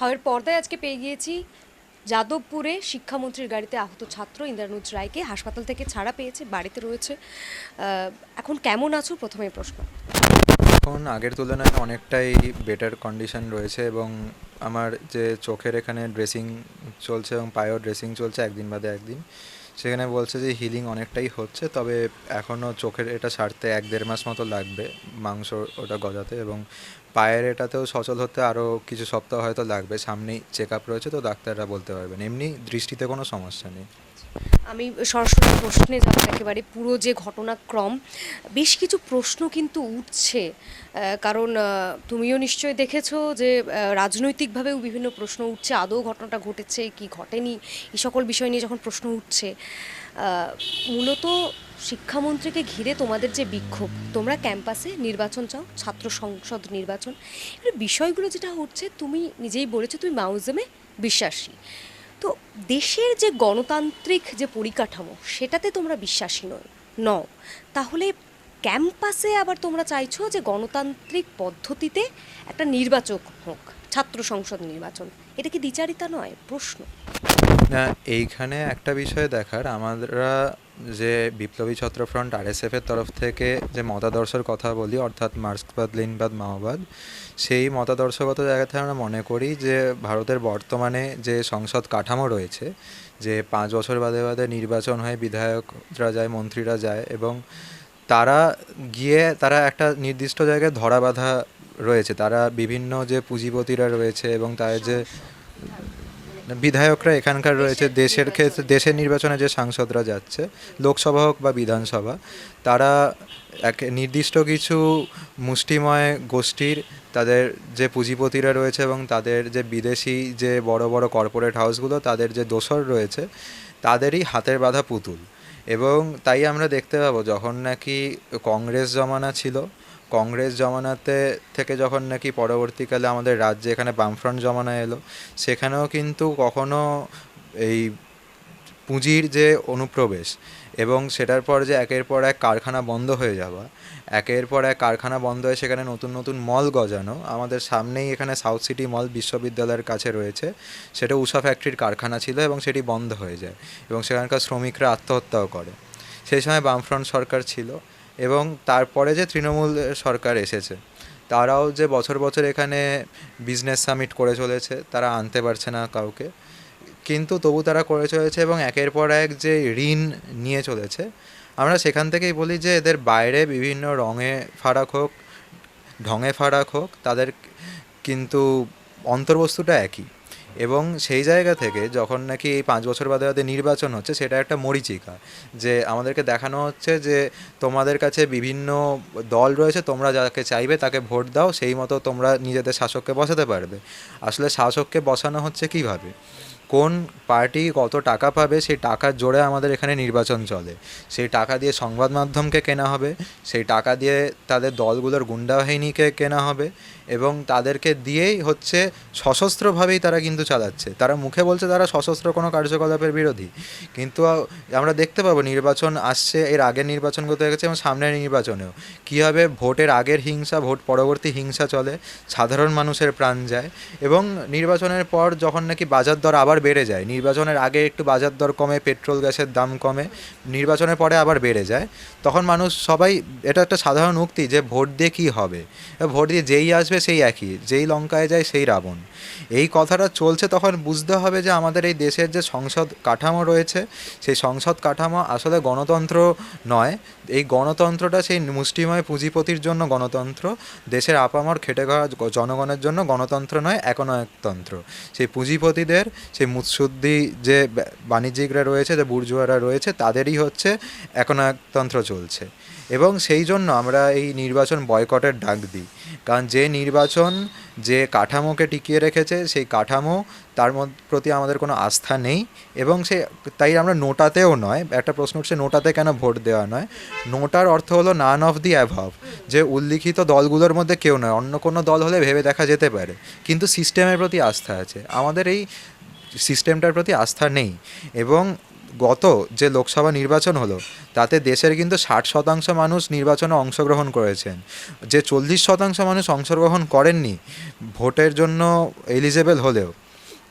হাওয়ের পর্দায় আজকে পেয়ে গিয়েছি যাদবপুরে শিক্ষামন্ত্রীর গাড়িতে আহত ছাত্র ইন্দ্রানুজ রায়কে হাসপাতাল থেকে ছাড়া পেয়েছে, বাড়িতে রয়েছে। এখন কেমন আছো? প্রথমে প্রশ্ন। এখন আগের তুলনায় অনেকটাই বেটার কন্ডিশন রয়েছে এবং আমার যে চোখের এখানে ড্রেসিং চলছে এবং পায়েও ড্রেসিং চলছে একদিন বাদে একদিন, সেখানে বলছে যে হিলিং অনেকটাই হচ্ছে, তবে এখনও চোখের এটা সারতে এক দেড় মাস মতো লাগবে, মাংস ওটা গজাতে এবং পায়ের এটাতেও সচল হতে আরও কিছু সপ্তাহ হয়তো লাগবে। সামনেই চেক আপ রয়েছে, তো ডাক্তাররা বলতে পারবেন। এমনি দৃষ্টিতে কোনো সমস্যা নেই। আমি সরাসরি প্রশ্নে যাব একেবারে পুরো যে ঘটনাক্রম, বেশ কিছু প্রশ্ন কিন্তু উঠছে। কারণ তুমিও নিশ্চয়ই দেখেছ যে রাজনৈতিকভাবেও বিভিন্ন প্রশ্ন উঠছে। আদৌ ঘটনাটা ঘটেছে, কি ঘটেনি? এই সকল বিষয় নিয়ে যখন প্রশ্ন উঠছে মূলত শিক্ষামন্ত্রীকে ঘিরে তোমাদের যে বিক্ষোভ, তোমরা ক্যাম্পাসে নির্বাচন চাও, ছাত্র সংসদ নির্বাচন বিষয়গুলো যেটা হচ্ছে, তুমি নিজেই বলেছ, তুমি মাউজমে বিশ্বাসী। তো দেশের যে গণতান্ত্রিক যে পরিকাঠামো, সেটাতে তোমরা বিশ্বাসী নয়। নও। তাহলে ক্যাম্পাসে আবার তোমরা চাইছো যে গণতান্ত্রিক পদ্ধতিতে একটা নির্বাচক হোক, ছাত্র সংসদ নির্বাচন। এটা কি দ্বিচারিতা নয়? প্রশ্ন। না, এইখানে একটা বিষয় দেখার। আমরা যে বিপ্লবী ছত্রফ্রন্ট আরএসএফ এর তরফ থেকে যে মতাদর্শের কথা বলি, অর্থাৎ মার্ক্সবাদ, লিনবাদ, মাওবাদ, সেই মতাদর্শগত জায়গা থেকে আমরা মনে করি যে ভারতের বর্তমানে যে সংসদ কাঠামো রয়েছে, যে পাঁচ বছর বাদে বাদে নির্বাচন হয় বিধায়করা যায়, মন্ত্রীরা যায় এবং তারা গিয়ে তারা একটা নির্দিষ্ট জায়গায় ধরা বাঁধা রয়েছে। তারা বিভিন্ন যে পুঁজিপতিরা রয়েছে এবং তাদের যে বিধায়করা এখানকার রয়েছে দেশের ক্ষেত্রে দেশের নির্বাচনে যে সাংসদরা যাচ্ছে লোকসভা হোক বা বিধানসভা তারা এক নির্দিষ্ট কিছু মুষ্টিময় গোষ্ঠীর তাদের যে পুঁজিপতিরা রয়েছে এবং তাদের যে বিদেশি যে বড় বড় কর্পোরেট হাউসগুলো তাদের যে দোসর রয়েছে তাদেরই হাতের বাঁধা পুতুল। এবং তাই আমরা দেখতে পাবো যখন নাকি কংগ্রেস জমানা ছিল কংগ্রেস জমানাতে থেকে যখন নাকি পরবর্তীকালে আমাদের রাজ্যে এখানে বামফ্রন্ট জমানা এলো, সেখানেও কিন্তু কখনো এই পুঁজির যে অনুপ্রবেশ এবং সেটার পর যে একের পর এক কারখানা বন্ধ হয়ে যাওয়া, একের পর এক কারখানা বন্ধ হয়ে সেখানে নতুন নতুন মল গজানো, আমাদের সামনেই এখানে সাউথ সিটি মল বিশ্ববিদ্যালয়ের কাছে রয়েছে, সেটা উষা ফ্যাক্টরির কারখানা ছিল এবং সেটি বন্ধ হয়ে যায় এবং সেখানকার শ্রমিকরা আত্মহত্যাও করে। সেই সময় বামফ্রন্ট সরকার ছিল এবং তারপরে যে তৃণমূল সরকার এসেছে, তারাও যে বছর বছর এখানে বিজনেস সামিট করে চলেছে, তারা আনতে পারছে না কাউকে। কিন্তু তবু তারা করে চলেছে এবং একের পর এক যে ঋণ নিয়ে চলেছে, আমরা সেখান থেকেই বলি যে এদের বাইরে বিভিন্ন রঙে ফারাক হোক, ঢঙে ফারাক হোক, তাদের কিন্তু অন্তর্বস্তুটা একই। এবং সেই জায়গা থেকে যখন নাকি এই পাঁচ বছর বাদে বাদে নির্বাচন হচ্ছে, সেটা একটা মরিচিকা যে আমাদেরকে দেখানো হচ্ছে যে তোমাদের কাছে বিভিন্ন দল রয়েছে, তোমরা যাকে চাইবে তাকে ভোট দাও, সেই মতো তোমরা নিজেদের শাসককে বসাতে পারবে। আসলে শাসককে বসানো হচ্ছে কীভাবে? কোন পার্টি কত টাকা পাবে, সেই টাকার জোরে আমাদের এখানে নির্বাচন চলে। সেই টাকা দিয়ে সংবাদ মাধ্যমকে কেনা হবে, সেই টাকা দিয়ে তাদের দলগুলোর গুন্ডাবাহিনীকে কেনা হবে এবং তাদেরকে দিয়েই হচ্ছে সশস্ত্রভাবেই তারা কিন্তু চালাচ্ছে। তারা মুখে বলছে তারা সশস্ত্র কোনো কার্যকলাপের বিরোধী। কিন্তু আমরা দেখতে পাবো নির্বাচন আসছে, এর আগের নির্বাচনগুলো গেছে এবং সামনের নির্বাচনেও। কীভাবে ভোটের আগের হিংসা, ভোট পরবর্তী হিংসা চলে, সাধারণ মানুষের প্রাণ যায় এবং নির্বাচনের পর যখন নাকি বাজার দর আবার বেড়ে যায়, নির্বাচনের আগে একটু বাজার দর কমে, পেট্রোল, গ্যাসের দাম কমে, নির্বাচনের পরে আবার বেড়ে যায়, তখন মানুষ সবাই, এটা একটা সাধারণ উক্তি যে ভোট দিয়ে কী হবে? ভোট দিয়ে যেই আসবে সেই একই, যেই লঙ্কায় যায় সেই রাবণ। এই কথাটা চলছে তখন বুঝতে হবে যে আমাদের এই দেশের যে সংসদ কাঠামো রয়েছে, সেই সংসদ কাঠামো আসলে গণতন্ত্র নয়। এই গণতন্ত্রটা সেই মুষ্টিময় পুঁজিপতির জন্য গণতন্ত্র, দেশের আপামর খেটে খাওয়া জনগণের জন্য গণতন্ত্র নয় একনায়কতন্ত্র সেই পুঁজিপতিদের, সেই মুৎসুদ্দি যে বাণিজ্যিকরা রয়েছে, যে বুর্জুয়ারা রয়েছে, তাদেরই হচ্ছে একনায়কতন্ত্র চলছে। এবং সেই জন্য আমরা এই নির্বাচন বয়কটের ডাক দিই। কারণ যে নির্বাচন, যে কাঠামোকে টিকিয়ে রেখেছে, সেই কাঠামো তার প্রতি আমাদের কোনো আস্থা নেই এবং সে, তাই আমরা নোটাতেও নয়। একটা প্রশ্ন উঠছে, নোটাতে কেন ভোট দেওয়া নয়? নোটার অর্থ হলো নান অফ দি অ্যাভাব যে উল্লিখিত দলগুলোর মধ্যে কেউ নয়। অন্য কোনো দল হলে ভেবে দেখা যেতে পারে, কিন্তু সিস্টেমের প্রতি আস্থা আছে। আমাদের এই সিস্টেমটার প্রতি আস্থা নেই এবং গত যে লোকসভা নির্বাচন হলো, তাতে দেশের কিন্তু ষাট শতাংশ মানুষ নির্বাচনে অংশগ্রহণ করেছেন। যে চল্লিশ শতাংশ মানুষ অংশগ্রহণ করেননি, ভোটের জন্য এলিজেবেল হলেও।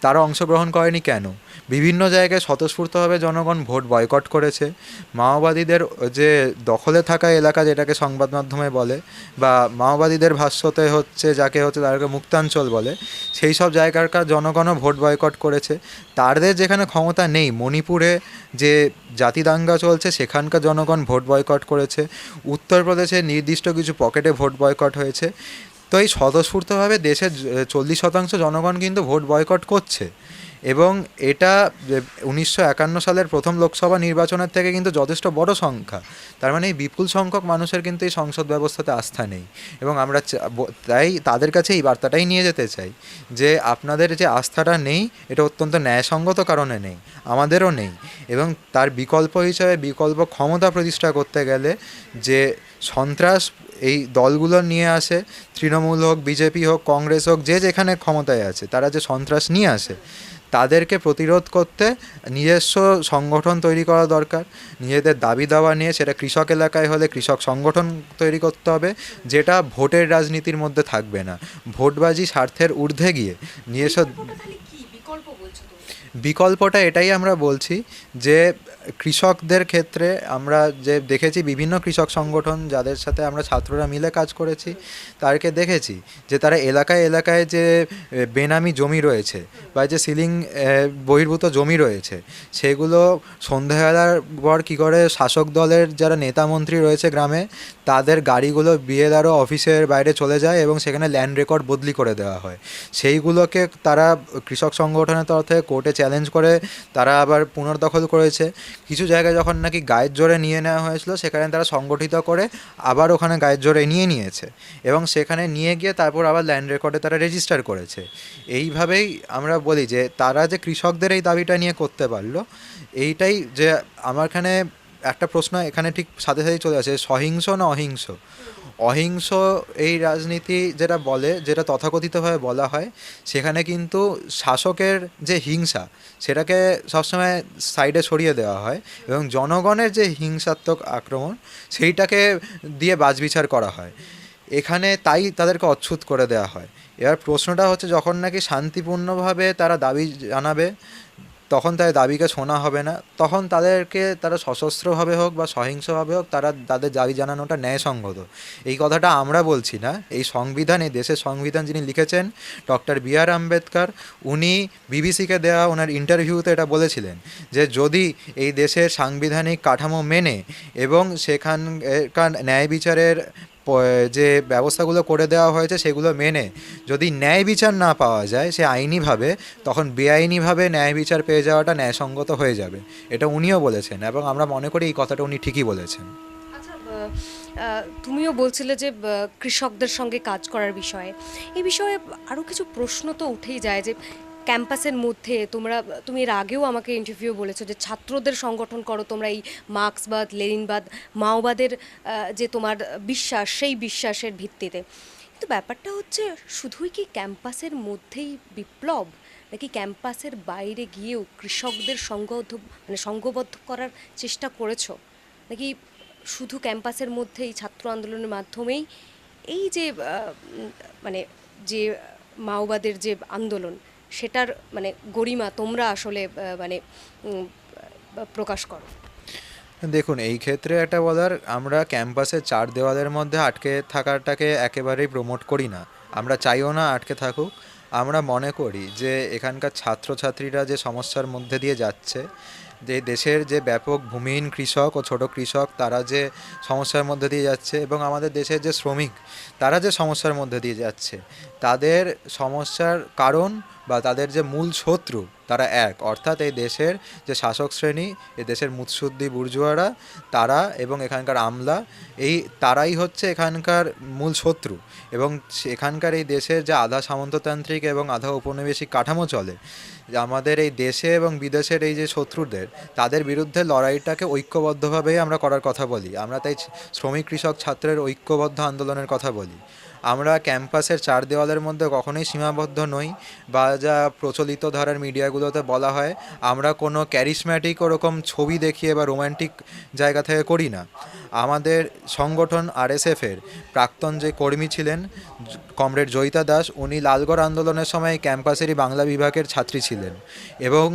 তারা অংশগ্রহণ করেনি কেন? বিভিন্ন জায়গায় স্বতঃস্ফূর্তভাবে জনগণ ভোট বয়কট করেছে। মাওবাদীদের যে দখলে থাকা এলাকা যেটাকে সংবাদ মাধ্যমে বলে, বা মাওবাদীদের ভাষ্যতে হচ্ছে, যাকে হচ্ছে তাদেরকে মুক্তাঞ্চল বলে, সেই সব জায়গাকার জনগণও ভোট বয়কট করেছে। তাদের যেখানে ক্ষমতা নেই, মণিপুরে যে জাতি দাঙ্গা চলছে, সেখানকার জনগণ ভোট বয়কট করেছে। উত্তরপ্রদেশে নির্দিষ্ট কিছু পকেটে ভোট বয়কট হয়েছে। তো এই স্বতঃস্ফূর্তভাবে দেশের চল্লিশ শতাংশ জনগণ কিন্তু ভোট বয়কট করছে। এবং এটা উনিশশো একান্ন সালের প্রথম লোকসভা নির্বাচনের থেকে কিন্তু যথেষ্ট বড় সংখ্যা। তার মানে এই বিপুল সংখ্যক মানুষের কিন্তু এই সংসদ ব্যবস্থাতে আস্থা নেই। এবং আমরা তাই তাদের কাছে এই বার্তাটাই নিয়ে যেতে চাই যে আপনাদের যে আস্থাটা নেই, এটা অত্যন্ত ন্যায়সঙ্গত কারণে নেই, আমাদেরও নেই। এবং তার বিকল্প হিসাবে বিকল্প ক্ষমতা প্রতিষ্ঠা করতে গেলে যে সন্ত্রাস এই দলগুলো নিয়ে আসে তৃণমূল হোক বিজেপি হোক কংগ্রেস হোক যে যেখানে ক্ষমতায় আছে তারা যে সন্ত্রাস নিয়ে আসে তাদেরকে প্রতিরোধ করতে নিজস্ব সংগঠন তৈরি করা দরকার। নিজেদের দাবি দাওয়া নিয়ে সেটা কৃষক এলাকায় হলে কৃষক সংগঠন তৈরি করতে হবে যেটা ভোটের রাজনীতির মধ্যে থাকবে না। ভোটবাজি স্বার্থের ঊর্ধ্বে গিয়ে নিজস্ব বিকল্পটা এটাই আমরা বলছি যে কৃষকদের ক্ষেত্রে আমরা যে দেখেছি বিভিন্ন কৃষক সংগঠন যাদের সাথে আমরা ছাত্ররা মিলে কাজ করেছি, তাদেরকে দেখেছি যে তারা এলাকায় এলাকায় যে বেনামি জমি রয়েছে বা যে সিলিং বহির্ভূত জমি রয়েছে, সেগুলো সন্ধ্যাবেলার পর কী করে শাসক দলের যারা নেতা মন্ত্রী রয়েছে গ্রামে, তাদের গাড়িগুলো বিএলআরও অফিসের বাইরে চলে যায় এবং সেখানে ল্যান্ড রেকর্ড বদলি করে দেওয়া হয়। সেইগুলোকে তারা কৃষক সংগঠনের তরফ কোর্টে চ্যালেঞ্জ করে, তারা আবার পুনর্দখল করেছে। কিছু জায়গায় যখন নাকি গায়ের জোরে নিয়ে নেওয়া হয়েছিল, সেখানে তারা সংগঠিত করে আবার ওখানে গায়ের জোরে নিয়ে নিয়েছে এবং সেখানে নিয়ে গিয়ে তারপর আবার ল্যান্ড রেকর্ডে তারা রেজিস্টার করেছে। এইভাবেই আমরা বলি যে, তারা যে কৃষকদের এই দাবিটা নিয়ে করতে পারল, এইটাই যে আমার এখানে একটা প্রশ্ন এখানে ঠিক সাথে সাথেই চলে আসে, সহিংস না অহিংস? অহিংস এই রাজনীতি যেটা বলে, যেটা তথাকথিতভাবে বলা হয়, সেখানে কিন্তু শাসকের যে হিংসা, সেটাকে সবসময় সাইডে সরিয়ে দেওয়া হয় এবং জনগণের যে হিংসাত্মক আক্রমণ, সেইটাকে দিয়ে বাজবিচার করা হয়। এখানে তাই তাদেরকে অচ্ছুত করে দেওয়া হয়। এবার প্রশ্নটা হচ্ছে, যখন নাকি শান্তিপূর্ণভাবে তারা দাবি জানাবে তখন তাদের দাবিকে শোনা হবে না। তখন তাদেরকে তারা সশস্ত্রভাবে হোক বা সহিংসভাবে হোক, তারা তাদের দাবি জানানোটা ন্যায়সঙ্গত। এই কথাটা আমরা বলছি না। এই সংবিধান, এই দেশের সংবিধান যিনি লিখেছেন, ডক্টর বি আর আম্বেদকর, উনি বিবিসিকে দেওয়া ওনার ইন্টারভিউতে এটা বলেছিলেন যে যদি এই দেশের সাংবিধানিক কাঠামো মেনে এবং সেখানকার ন্যায় বিচারের যে ব্যবস্থাগুলো করে দেওয়া হয়েছে সেগুলো মেনে যদি ন্যায় বিচার না পাওয়া যায়, সে আইনিভাবে, তখন বেআইনিভাবে ন্যায় বিচার পেয়ে যাওয়াটা ন্যায়সঙ্গত হয়ে যাবে। এটা উনিও বলেছেন এবং আমরা মনে করি এই কথাটা উনি ঠিকই বলেছেন। আচ্ছা তুমিও বলছিলে যে কৃষকদের সঙ্গে কাজ করার বিষয়ে। এই বিষয়ে আরও কিছু প্রশ্ন তো উঠেই যায় যে ক্যাম্পাসের মধ্যে তোমরা, তুমি এর আগেও আমাকে ইন্টারভিউ বলেছ যে ছাত্রদের সংগঠন করো, তোমরা এই মার্ক্সবাদ, লেনিনবাদ, মাওবাদের যে তোমার বিশ্বাস, সেই বিশ্বাসের ভিত্তিতে। কিন্তু ব্যাপারটা হচ্ছে, শুধুই কি ক্যাম্পাসের মধ্যেই বিপ্লব, নাকি ক্যাম্পাসের বাইরে গিয়েও কৃষকদের সংঘবদ্ধ মানে সংঘবদ্ধ করার চেষ্টা করেছ? নাকি শুধু ক্যাম্পাসের মধ্যেই, ছাত্র আন্দোলনের মাধ্যমেই? এই যে মানে যে মাওবাদের যে আন্দোলন সেটার মানে গরিমা তোমরা আসলে মানে প্রকাশ করো। দেখুন, এই ক্ষেত্রে একটা বলার, আমরা ক্যাম্পাসের চার দেওয়ালের মধ্যে আটকে থাকাটাকে একেবারেই প্রমোট করি না। আমরা চাইও না আটকে থাকুক। আমরা মনে করি যে, এখানকার ছাত্রছাত্রীরা যে সমস্যার মধ্যে দিয়ে যাচ্ছে, যে দেশের যে ব্যাপক ভূমিহীন কৃষক ও ছোট কৃষক, তারা যে সমস্যার মধ্যে দিয়ে যাচ্ছে এবং আমাদের দেশের যে শ্রমিক, তারা যে সমস্যার মধ্যে দিয়ে যাচ্ছে, তাদের সমস্যার কারণ বা তাদের যে মূল শত্রু তারা এক। অর্থাৎ এই দেশের যে শাসক শ্রেণি, এই দেশের মুৎসুদ্দি বুর্জুয়ারা, তারা এবং এখানকার আমলা, এই তারাই হচ্ছে এখানকার মূল শত্রু। এবং এখানকার এই দেশের যে আধা সামন্ততান্ত্রিক এবং আধা উপনিবেশিক কাঠামো চলে আমাদের এই দেশে এবং বিদেশের এই যে শত্রুদের, তাদের বিরুদ্ধে লড়াইটাকে ঐক্যবদ্ধভাবেই আমরা করার কথা বলি। আমরা তাই শ্রমিক, কৃষক, ছাত্রের ঐক্যবদ্ধ আন্দোলনের কথা বলি। আমরা ক্যাম্পাসের চার দেওয়ালের মধ্যে কখনোই সীমাবদ্ধ নই বা যা প্রচলিত ধারার মিডিয়াগুলোতে বলা হয়, আমরা কোনো ক্যারিসম্যাটিক ওরকম ছবি দেখিয়ে বা রোমান্টিক জায়গা থেকে করি না। আমাদের সংগঠন আরএসএফের প্রাক্তন যে কর্মী ছিলেন, কমরেড জয়িতা দাস, উনি লালগড় আন্দোলনের সময় ক্যাম্পাসেরই বাংলা বিভাগের ছাত্রী ছিলেন এবং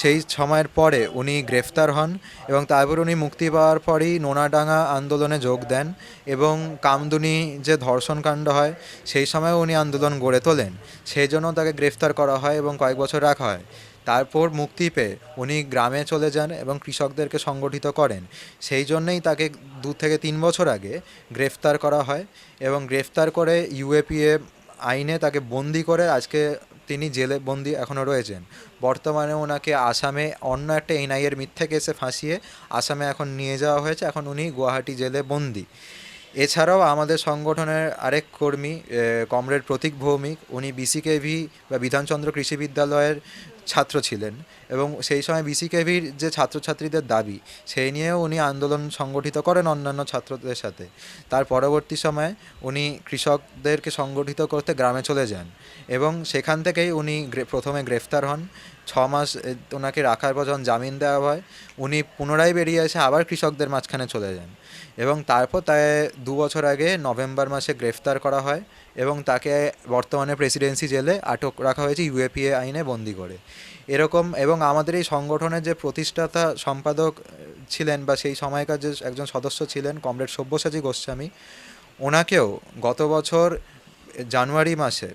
সেই সময়ের পরে উনি গ্রেফতার হন এবং তারপর উনি মুক্তি পাওয়ার পরেই নোনাডাঙ্গা আন্দোলনে যোগ দেন এবং কামদুনি যে ধর্ষণকাণ্ড হয়, সেই সময় উনি আন্দোলন গড়ে তোলেন। সেই জন্য তাকে গ্রেফতার করা হয় এবং কয়েক বছর রাখা হয়। তারপর মুক্তি পেয়ে উনি গ্রামে চলে যান এবং কৃষকদেরকে সংগঠিত করেন। সেই জন্যেই তাকে দু থেকে তিন বছর আগে গ্রেফতার করা হয় এবং গ্রেফতার করে ইউএপিএ আইনে তাকে বন্দি করে আজকে তিনি জেলে বন্দি এখনও রয়েছেন। বর্তমানে ওনাকে আসামে অন্য একটা এনআইয়ের মিথ্যে কেসে ফাঁসিয়ে আসামে এখন নিয়ে যাওয়া হয়েছে। এখন উনি গুয়াহাটি জেলে বন্দি। এছাড়াও আমাদের সংগঠনের আরেক কর্মী কমরেড প্রতীক ভৌমিক, উনি বিসিকেভি বা বিধানচন্দ্র কৃষি বিদ্যালয়ের ছাত্র ছিলেন এবং সেই সময় বিসিকেভির যে ছাত্রছাত্রীদের দাবি, সেই নিয়েও উনি আন্দোলন সংগঠিত করেন অন্যান্য ছাত্রদের সাথে। তার পরবর্তী সময়ে উনি কৃষকদেরকে সংগঠিত করতে গ্রামে চলে যান এবং সেখান থেকেই উনি প্রথমে গ্রেফতার হন। ছ মাস ওনাকে রাখার পর যখন জামিন দেওয়া হয়, উনি পুনরায় বেরিয়ে এসে আবার কৃষকদের মাঝখানে চলে যান এবং তারপর তাই দু বছর আগে নভেম্বর মাসে গ্রেফতার করা হয়। এবং তাকে বর্তমানে প্রেসিডেন্সি জেলে আটক রাখা হয়েছে ইউএপিএ আইনে বন্দি করে। এরকম এবং আমাদের এই সংগঠনের যে প্রতিষ্ঠাতা সম্পাদক ছিলেন বা সেই সময়কার যে একজন সদস্য ছিলেন কমরেড সব্যসাচী গোস্বামী, ওনাকেও গত বছর জানুয়ারি মাসে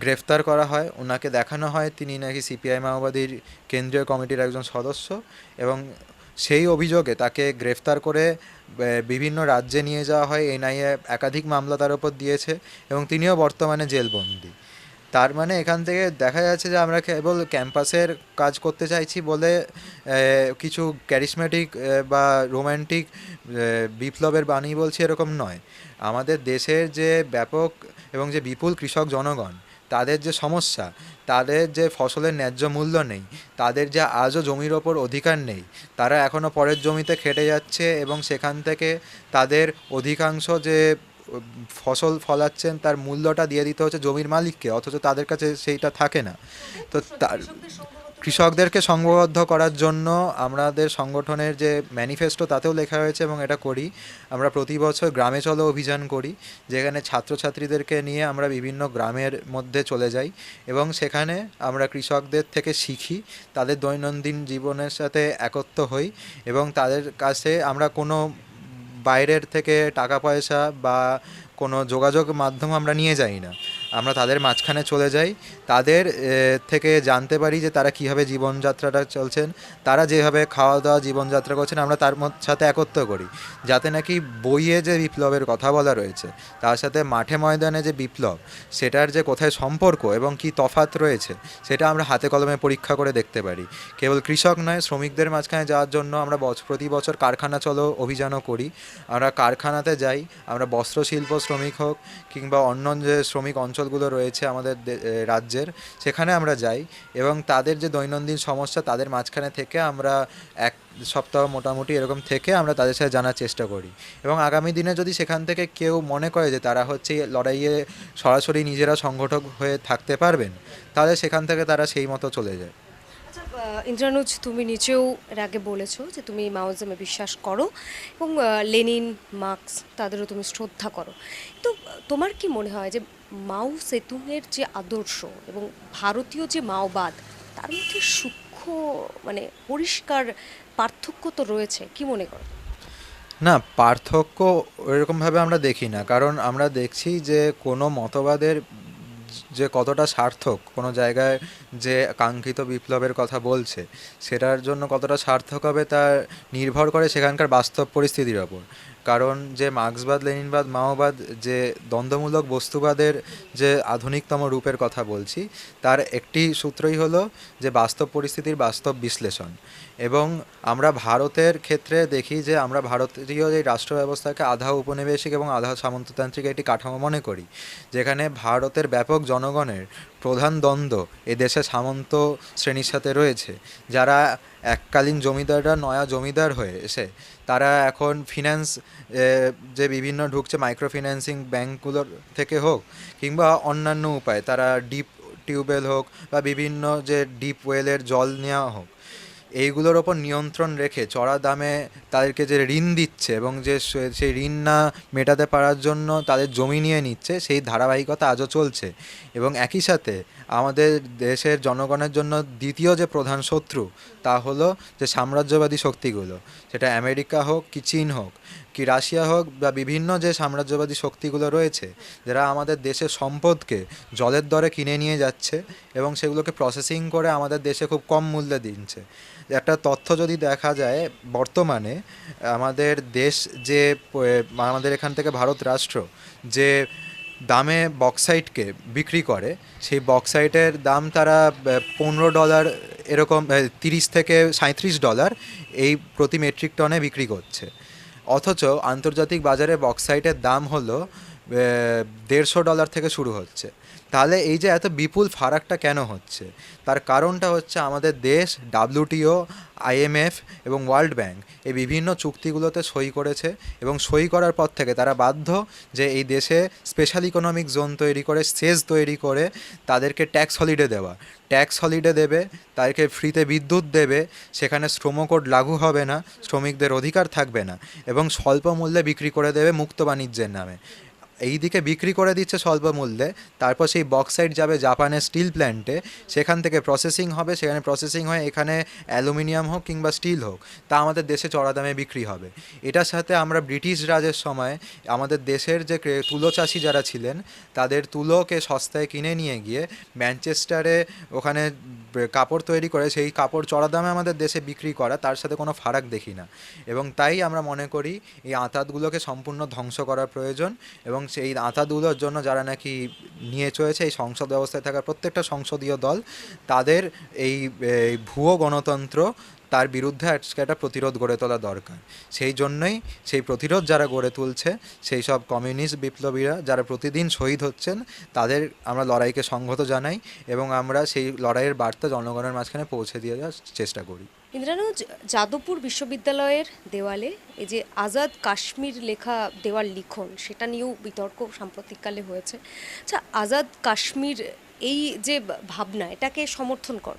গ্রেফতার করা হয়। ওনাকে দেখানো হয় তিনি নাকি সিপিআই মাওবাদীর কেন্দ্রীয় কমিটির একজন সদস্য এবং সেই অভিযোগে তাকে গ্রেফতার করে বিভিন্ন রাজ্যে নিয়ে যাওয়া হয়, এনআইএ একাধিক মামলা তার উপর দিয়েছে এবং তিনিও বর্তমানে জেলবন্দি। তার মানে এখান থেকে দেখা যাচ্ছে যে আমরা কেবল ক্যাম্পাসের কাজ করতে চাইছি বলে কিছু ক্যারিসমেটিক বা রোম্যান্টিক বিপ্লবের বাণী বলছি এরকম নয়। আমাদের দেশের যে ব্যাপক এবং যে বিপুল কৃষক জনগণ তাদের যে সমস্যা, তাদের যে ফসলের ন্যায্য মূল্য নেই, তাদের যে আজও জমির ওপর অধিকার নেই, তারা এখনও পরের জমিতে খেটে যাচ্ছে এবং সেখান থেকে তাদের অধিকাংশ যে ফসল ফলাচ্ছেন তার মূল্যটা দিয়ে দিতে হচ্ছে জমির মালিককে, অথচ তাদের কাছে সেইটা থাকে না। তো তার কৃষকদেরকে সংঘবদ্ধ করার জন্য আমাদের সংগঠনের যে ম্যানিফেস্টো তাতেও লেখা হয়েছে এবং এটা করি। আমরা প্রতি বছর গ্রামে চলো অভিযান করি, যেখানে ছাত্রছাত্রীদেরকে নিয়ে আমরা বিভিন্ন গ্রামের মধ্যে চলে যাই এবং সেখানে আমরা কৃষকদের থেকে শিখি, তাদের দৈনন্দিন জীবনের সাথে একত্র হই এবং তাদের কাছে আমরা কোনো বাইরের থেকে টাকা পয়সা বা কোনো যোগাযোগ মাধ্যম আমরা নিয়ে যাই না। আমরা তাদের মাঝখানে চলে যাই। তাদের থেকে জানতে পারি যে তারা কীভাবে জীবনযাত্রাটা চলছেন। তারা যেভাবে খাওয়া দাওয়া জীবনযাত্রা করছেন, আমরা তার সাথে একত্র করি। যাতে নাকি বইয়ে যে বিপ্লবের কথা বলা রয়েছে, তার সাথে মাঠে ময়দানে যে বিপ্লব, সেটার যে কোথায় সম্পর্ক এবং কি তফাত রয়েছে, সেটা আমরা হাতে কলমে পরীক্ষা করে দেখতে পারি। কেবল কৃষক নয়, শ্রমিকদের মাঝখানে যাওয়ার জন্য আমরা প্রতি বছর কারখানা চলো অভিযানও করি। আমরা কারখানাতে যাই, আমরা বস্ত্র শিল্প শ্রমিক হোক কিংবা অন্য যে শ্রমিক অঞ্চলগুলো রয়েছে আমাদের রাজ্যের, সেখানে আমরা যাই এবং তাদের যে দৈনন্দিন সমস্যা তাদের মাঝখানে থেকে আমরা এক সপ্তাহ মোটামুটি এরকম থেকে আমরা তাদের সাথে জানার চেষ্টা করি। এবং আগামী দিনে যদি সেখান থেকে কেউ মনে করে যে তারা হচ্ছে লড়াইয়ে সরাসরি নিজেরা সংগঠক হয়ে থাকতে পারবেন, তাহলে সেখান থেকে তারা সেই মতো চলে যায়। ইন্দ্রানুজ, তুমি নিচেও এর আগে বলেছ যে তুমি মাওজমে বিশ্বাস করো এবং লেনিন, মার্কস, তাদেরও তুমি শ্রদ্ধা করো। তো তোমার কি মনে হয় যে মাও সেতুংয়ের যে আদর্শ এবং ভারতীয় যে মাওবাদ, তার মধ্যে সূক্ষ্ম মানে পরিষ্কার পার্থক্য তো রয়েছে, কি মনে করো? না, পার্থক্য ওইরকমভাবে আমরা দেখি না। কারণ আমরা দেখছি যে কোনো মতবাদের যে কতটা সার্থক কোনো জায়গায় যে কাঙ্ক্ষিত বিপ্লবের কথা বলছে, সেটার জন্য কতটা সার্থক হবে তা নির্ভর করে সেখানকার বাস্তব পরিস্থিতির ওপর। কারণ যে মার্ক্সবাদ, লেনিনবাদ, মাওবাদ যে দ্বন্দ্বমূলক বস্তুবাদের যে আধুনিকতম রূপের কথা বলছি, তার একটি সূত্রই হলো যে বাস্তব পরিস্থিতির বাস্তব বিশ্লেষণ। এবং আমরা ভারতের ক্ষেত্রে দেখি যে আমরা ভারতীয় এই রাষ্ট্র ব্যবস্থাকে আধা উপনিবেশিক এবং আধা সামন্ততান্ত্রিক একটি কাঠামো মনে করি, যেখানে ভারতের ব্যাপক জনগণের প্রধান দ্বন্দ্ব এ দেশে সামন্ত শ্রেণির সাথে রয়েছে, যারা এককালীন জমিদাররা নয়া জমিদার হয়ে এসে তারা এখন ফিন্যান্স যে বিভিন্ন ঢুকছে মাইক্রো ফিন্যান্সিং ব্যাঙ্কগুলোর থেকে হোক কিংবা অন্যান্য উপায়, তারা ডিপ টিউবওয়েল হোক বা বিভিন্ন যে ডিপ ওয়েলের জল নেওয়া হোক এইগুলোর ওপর নিয়ন্ত্রণ রেখে চড়া দামে তাদেরকে যে ঋণ দিচ্ছে এবং যে সেই ঋণ না মেটাতে পারার জন্য তাদের জমি নিয়ে নিচ্ছে, সেই ধারাবাহিকতা আজও চলছে। এবং একই সাথে আমাদের দেশের জনগণের জন্য দ্বিতীয় যে প্রধান শত্রু তা হলো যে সাম্রাজ্যবাদী শক্তিগুলো, সেটা আমেরিকা হোক কি চীন হোক। কি রাশিয়া হোক বা বিভিন্ন যে সাম্রাজ্যবাদী শক্তিগুলো রয়েছে, যারা আমাদের দেশের সম্পদকে জলের দরে কিনে নিয়ে যাচ্ছে এবং সেগুলোকে প্রসেসিং করে আমাদের দেশে খুব কম মূল্যে দিচ্ছে। একটা তথ্য যদি দেখা যায়, বর্তমানে আমাদের দেশ যে, আমাদের এখান থেকে ভারত রাষ্ট্র যে দামে বক্সাইটকে বিক্রি করে, সেই বক্সাইটের দাম তারা পনেরো ডলার এরকম তিরিশ থেকে সাঁত্রিশ ডলার এই প্রতি মেট্রিক টনে বিক্রি করছে। অথচ আন্তর্জাতিক বাজারে বক্সাইটের দাম হলো দেড়শো ডলার থেকে শুরু হচ্ছে। তাহলে এই যে এত বিপুল ফারাকটা কেন হচ্ছে? তার কারণটা হচ্ছে আমাদের দেশ ডাব্লিউটিও আইএমএফ এবং ওয়ার্ল্ড ব্যাংক এই বিভিন্ন চুক্তিগুলোতে সই করেছে এবং সই করার পর থেকে তারা বাধ্য যে এই দেশে স্পেশাল ইকোনমিক জোন তৈরি করে সেজ তৈরি করে তাদেরকে ট্যাক্স হলিডে দেওয়া। ট্যাক্স হলিডে দেবে, তাদেরকে ফ্রিতে বিদ্যুৎ দেবে, সেখানে শ্রমকোড লাগু হবে না, শ্রমিকদের অধিকার থাকবে না এবং স্বল্প মূল্যে বিক্রি করে দেবে মুক্ত বাণিজ্যের নামে। এই দিকে বিক্রি করে দিচ্ছে স্বল্প মূল্যে। তারপর সেই বক্সাইট যাবে জাপানের স্টিল প্ল্যান্টে সেখান থেকে প্রসেসিং হবে। সেখানে প্রসেসিং হয়ে এখানে অ্যালুমিনিয়াম হোক কিংবা স্টিল হোক, তা আমাদের দেশে চড়া দামে বিক্রি হবে। এটার সাথে আমরা ব্রিটিশ রাজের সময় আমাদের দেশের যে তুলো চাষি যারা ছিলেন, তাদের তুলোকে সস্তায় কিনে নিয়ে গিয়ে ম্যানচেস্টারে ওখানে কাপড় তৈরি করে, সেই কাপড় চড়া দামে আমাদের দেশে বিক্রি করা, তার সাথে কোনো ফারাক দেখি না। এবং তাই আমরা মনে করি এই আঁতাতগুলোকে সম্পূর্ণ ধ্বংস করা প্রয়োজন। এবং সেই আঁতাতগুলোর জন্য যারা নাকি নিয়ে চলেছে এই সংসদ ব্যবস্থায় থাকা প্রত্যেকটা সংসদীয় দল, তাদের এই এই ভুয়ো গণতন্ত্র তার বিরুদ্ধে আজকে একটা প্রতিরোধ গড়ে তোলা দরকার। সেই জন্যই সেই প্রতিরোধ যারা গড়ে তুলছে, সেই সব কমিউনিস্ট বিপ্লবীরা যারা প্রতিদিন শহীদ হচ্ছেন, তাদের আমরা লড়াইকে সংহত জানাই এবং আমরা সেই লড়াইয়ের বার্তা জনগণের মাঝখানে পৌঁছে দিয়ে যাওয়ার চেষ্টা করি। ইন্দ্রানুজ যাদবপুর বিশ্ববিদ্যালয়ের দেওয়ালে এই যে আজাদ কাশ্মীর লেখা দেওয়াল লিখন, সেটা নিয়েও বিতর্ক সাম্প্রতিককালে হয়েছে। আচ্ছা আজাদ কাশ্মীর, এই যে ভাবনা, এটাকে সমর্থন কর।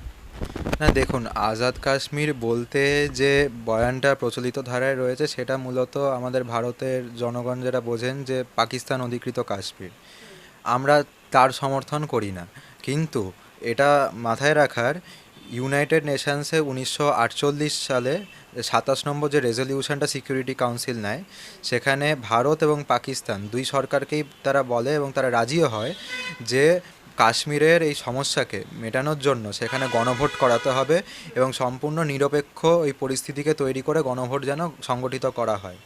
না দেখুন, আজাদ কাশ্মীর বলতে যে বয়ানটা প্রচলিত ধারায় রয়েছে, সেটা মূলত আমাদের ভারতের জনগণ যেটা বোঝেন যে পাকিস্তান অধিকৃত কাশ্মীর। আমরা তার সমর্থন করি না। কিন্তু এটা মাথায় রাখার ইউনাইটেড নেশনসে উনিশশো সালে সাতাশ নম্বর যে রেজলিউশনটা সিকিউরিটি কাউন্সিল নেয়, সেখানে ভারত এবং পাকিস্তান দুই সরকারকেই তারা বলে এবং তারা রাজিও হয় যে কাশ্মীরের এই সমস্যাকে মেটানোর জন্য সেখানে গণভোট করাতে হবে এবং সম্পূর্ণ নিরপেক্ষ এই পরিস্থিতিকে তৈরি করে গণভোট যেন সংগঠিত করা হয়।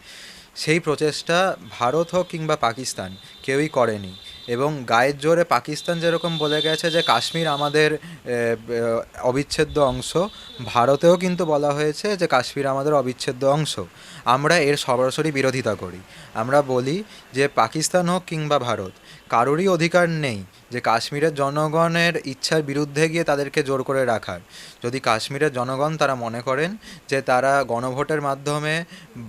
সেই প্রচেষ্টা ভারত হোক কিংবা পাকিস্তান কেউই করেনি। এবং গায়ের জোরে পাকিস্তান যেরকম বলে গেছে যে কাশ্মীর আমাদের অবিচ্ছেদ্য অংশ, ভারতেও কিন্তু বলা হয়েছে যে কাশ্মীর আমাদের অবিচ্ছেদ্য অংশ। আমরা এর সরাসরি বিরোধিতা করি। আমরা বলি যে পাকিস্তান হোক কিংবা ভারত, কারোরই অধিকার নেই যে কাশ্মীরের জনগণের ইচ্ছার বিরুদ্ধে গিয়ে তাদেরকে জোর করে রাখার। যদি কাশ্মীরের জনগণ তারা মনে করেন যে তারা গণভোটের মাধ্যমে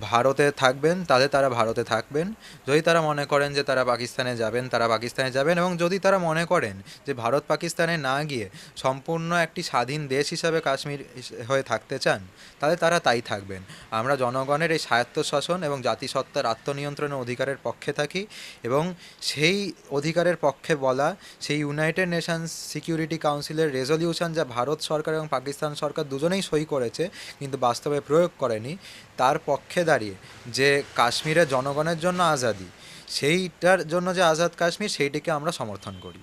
ভারতে থাকবেন, তাহলে তারা ভারতে থাকবেন। যদি তারা মনে করেন যে তারা পাকিস্তানে যাবেন, তারা পাকিস্তানে যাবেন এবং যদি তারা মনে করেন যে ভারত পাকিস্তানে না গিয়ে সম্পূর্ণ একটি স্বাধীন দেশ হিসাবে কাশ্মীর হয়ে থাকতে চান, তাহলে তারা তাই থাকবেন। আমরা জনগণের এই স্বায়ত্তশাসন এবং জাতিসত্তার আত্মনিয়ন্ত্রণের অধিকারের পক্ষে থাকি এবং সেই অধিকারের পক্ষে বলা সেই ইউনাইটেড নেশনস সিকিউরিটি কাউন্সিলের রেজলিউশন যা ভারত সরকার এবং পাকিস্তান সরকার দুজনেই সই করেছে, কিন্তু বাস্তবে প্রয়োগ করেনি, তার পক্ষে দাঁড়িয়ে যে কাশ্মীরের জনগণের জন্য আজাদি, সেইটার জন্য যে আজাদ কাশ্মীর, সেইটিকে আমরা সমর্থন করি।